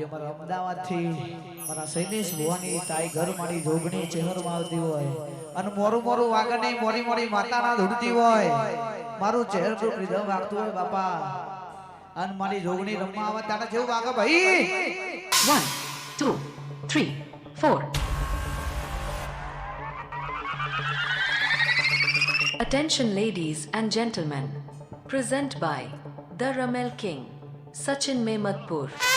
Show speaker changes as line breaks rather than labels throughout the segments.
ભાઈ અમારા અમદાવાદથી મારા સૈનિશ ભુવાની તાઈ ઘર મારી જોગણી ચહેરમાં આવતી હોય અને મોરું મોરું વાગણી મોરી મોરી માતાના ધૂળતી હોય મારું ચહેર પર રીધમ વાગતું હોય બાપા અને મારી જોગણી રમવા આવે તારે જેવું વાગે ભાઈ
one two three four. Attention, ladies and gentlemen. Present by The Ramel King, Sachin Memadpur.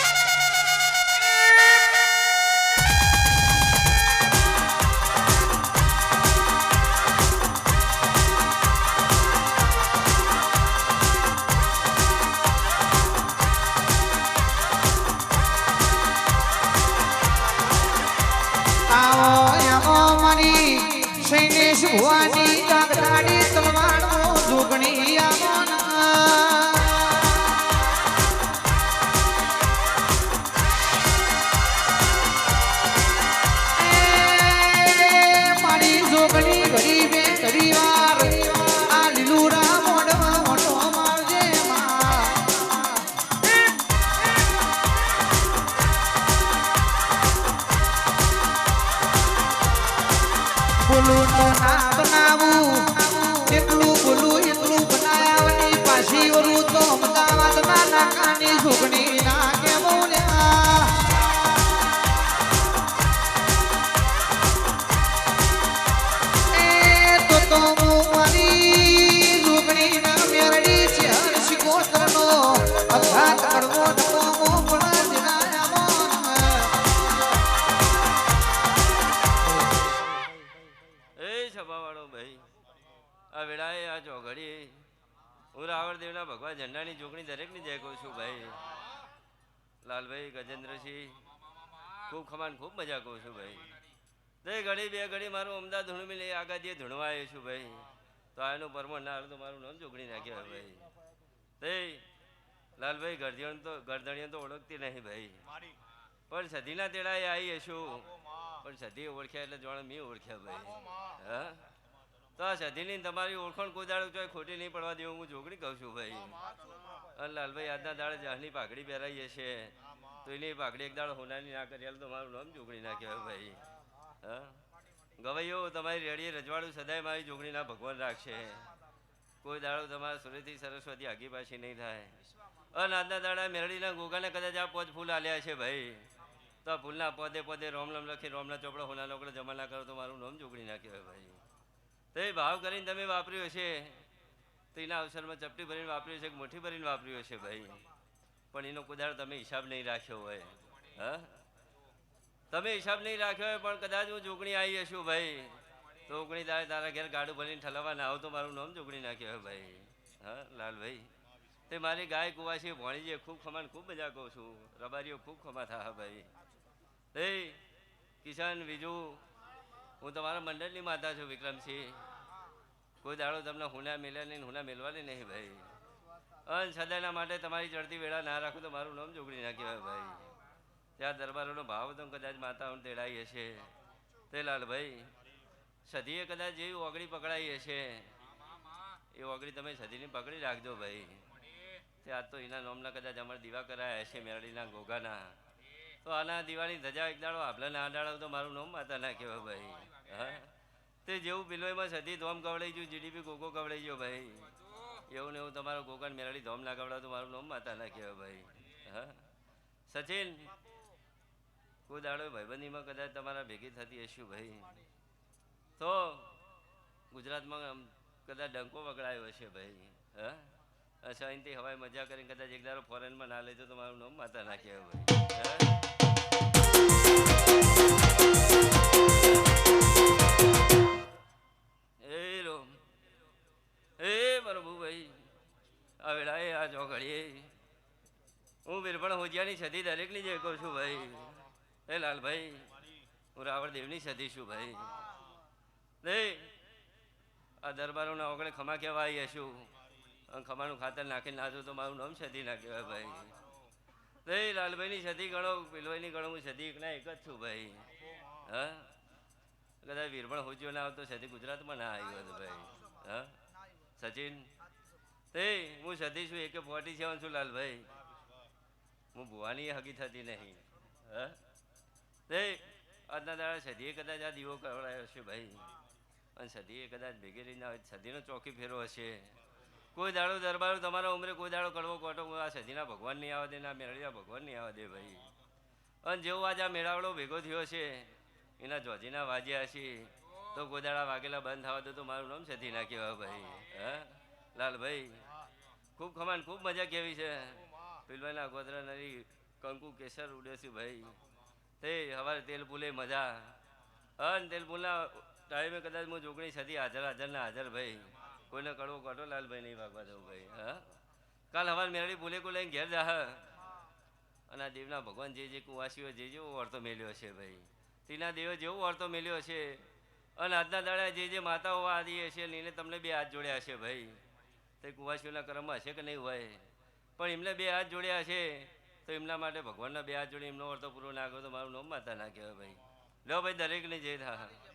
સૈનિશ ભુવાની કાગડાડી તલવારનો જોગણી આવો એટલું બોલું એટલું વરું તો હું
રાવણ દેવના ભગવાન ઝંડાની જોગણી દરેકની જય કહું છું ભાઈ. લાલભાઈ, ગજેન્દ્રસિંહ, ખૂબ ખમાન, ખૂબ મજા કહું છું ભાઈ. દઈ ઘડી, બે ઘડી મારું અમદાવાદ ધૂણમી લઈ આગાદીએ ધૂણવા આવ્યો છું ભાઈ. તો આનું પરમણ ના તો મારું નામ જોગણી નાખ્યો ભાઈ. તે લાલભાઈ ગરધણ તો ગરધણીઓ તો ઓળખતી નહીં ભાઈ. પણ સધીના તેડાએ આવી હશું પણ સધી ઓળખ્યા એટલે જોણે મેં ઓળખ્યા ભાઈ. હા? તો આ સધીની તમારી ઓળખાણ કોઈ દાડો ચોય ખોટી નહીં પડવા દેવું હું જોગડી કહું છું ભાઈ. અને લાલભાઈ આજના દાડે જાહની પાઘડી પહેરાઈએ છે તો એની પાઘડી એક દાડ હોનાની ના કરી તો મારું નામ જોગડી ના કહેવાય ભાઈ. હા ગવૈયો તમારી રેડીએ રજવાડું સદાય મારી જોગણીના ભગવાન રાખશે. કોઈ દાડો તમારા સુરેથી સરસ્વતી આગી પાછી નહીં થાય. અને આજના દાડા મેરડીના ગોગાને કદાચ આ પોત ફૂલ આલ્યા છે ભાઈ. તો આ ફૂલના પદે પદે રોમલમ લખી રોમના ચોપડા હોના લોકડે જમા ના કરો તો મારું નામ જોગણી ના કહેવાય ભાઈ. તો એ ભાવ કરીને તમે વાપર્યો છે. તો એના અવસરમાં ચપટી ભરીને વાપર્યો છે કે મુઠ્ઠી ભરીને વાપર્યો છે ભાઈ? પણ એનો કુદાળ તમે હિસાબ નહીં રાખ્યો હોય. હા? તમે હિસાબ નહીં રાખ્યો હોય પણ કદાચ હું જોગણી આવી હશું ભાઈ. તો ઓગણી તારે તારા ઘેર ગાડું ભરીને ઠલાવવા ના આવ તો મારું નામ જોગણી નાખ્યો હોય ભાઈ. હા, લાલભાઈ? તે મારી ગાય કુવાસી ભણીજે ખૂબ ખમાન, ખૂબ મજા કહું છું. રબારીઓ ખૂબ ખમા થા ભાઈ. એ કિશન બીજું હું તમારા મંડળની માતા છું, વિક્રમસિંહ. કોઈ દાડો તમને હુના મેલ્યા નહીં હુના મેલવાની નહીં, ભાઈ. અન સદાના માટે તમારી ચડતી વેળા ના રાખું તો મારું નામ જોગડી ના કહેવાય, ભાઈ. ત્યાં દરબારોનો ભાવ તો કદાચ માતાઓને તેડાઈ હશે. તે લાલભાઈ સધીએ કદાચ જેવી ઓગળી પકડાઈ હશે. એ ઓગળી તમે સધીની પકડી રાખજો, ભાઈ. ત્યાં તો એના નોમના કદાચ અમારે દીવા કરાયા હશે, મેરડીના ગોગાના તો આના દિવાળી ધજા એક દાડો આભલા ના દાડો તો મારું નામ માતા ના કહેવાય, ભાઈ. તે જેવું પિલોયમાં સધી ધોમ કવડાઈ ગયું જીડીપી ગોકો કવડાઈ ગયો ભાઈ. એવું ને એવું તમારો ગોગાન મેળાડી ધોમ ના કવડાવ તો મારું નામ માતા ના કહેવાય ભાઈ. હા. સચિન કોઈ દાડો ભાઈબંધીમાં કદાચ તમારા ભેગી થતી હશું ભાઈ. તો ગુજરાતમાં કદાચ ડંકો વગડાયો હશે ભાઈ. હા. અચ્છા, અહીંથી હવાઈ મજા કરીને કદાચ એક દાડો ફોરેનમાં ના લેજો તો મારું નામ માતા ના કહેવાય ભાઈ. હા? આ વેળાએ આ ચોકડીએ. હું બિરપણ હોજિયાની સદી દરેકની જે કહું છું ભાઈ. એ લાલભાઈ, હું રાવણ દેવની સદી છું ભાઈ. દે, આ દરબારોના ઓગણે ખમા કહેવા આવી હશું ખમાનું ખાતર નાખીને નાચું તો મારું નામ સદી ના કહેવાય ભાઈ. દે, લાલભાઈની સદી ગણો પેલભાઈની ગણો, હું સદી એકના એક જ છું ભાઈ. હા? કદાચ વીરભણ હોજ્યો ના આવતો સદી ગુજરાતમાં ના આવ્યો હતો ભાઈ. હા? સચિન તે હું સદી છું, એકે ફોર્ટી સેવન છું, લાલભાઈ. હું ભુવાની હગી થતી નહીં. હે? તે આજના દાડા સદીએ કદાચ આ દીવો કરાયો હશે ભાઈ. અને સદીએ કદાચ ભેગી રહીને હોય સદીનો ચોકી ફેરો હશે. કોઈ દાડો દરબારો, તમારા ઉમરે કોઈ દાડો કડવો કોટો આ સદીના ભગવાન નહીં આવવા દે, ના મેળવ્યા ભગવાન નહીં આવવા દે ભાઈ. અને જેવો આજ આ મેળાવડો ભેગો થયો છે એના જોજીના વાજ્યા છે તો ગોદાડા વાગેલા બંધ થવા દો તો મારું નામ સધી ના કહેવા ભાઈ. હે? લાલભાઈ, ખૂબ ખમાન, ખૂબ મજા કેવી છે? પીલવાના ગોદરા નરી કંકુ, કેસર ઉડેસી ભાઈ. તે હવારે તેલ પુલે મજા. અન તેલ પુલના ટાઈમે કદાચ હું જોગણી સદી હાજર હાજર ના હાજર ભાઈ. કોઈને કડવો કાઢો લાલભાઈ નહીં ભાગવા દઉં ભાઈ, હા? કાલ હવાર મેળવી ભૂલે કો લઈને ઘેર જા અને આ દેવના ભગવાન જે જે કુવાસીઓ, જે જેવો વર્તો મેલ્યો છે ભાઈ. તેના દેવે જેવો વર્તો મેલ્યો છે અને આજના દાડા જે જે માતાઓ આદિ હશે ને એને તમને બે હાથ જોડ્યા હશે ભાઈ. તે કુવાસીઓના કર્મ હશે કે નહીં હોય? પણ એમને બે હાથ જોડ્યા છે, તો એમના માટે ભગવાનના બે હાથ જોડે એમનો અર્થ પૂરો ના તો મારું નામ માતા ના કહેવાય ભાઈ. લો ભાઈ, દરેકને જે થાય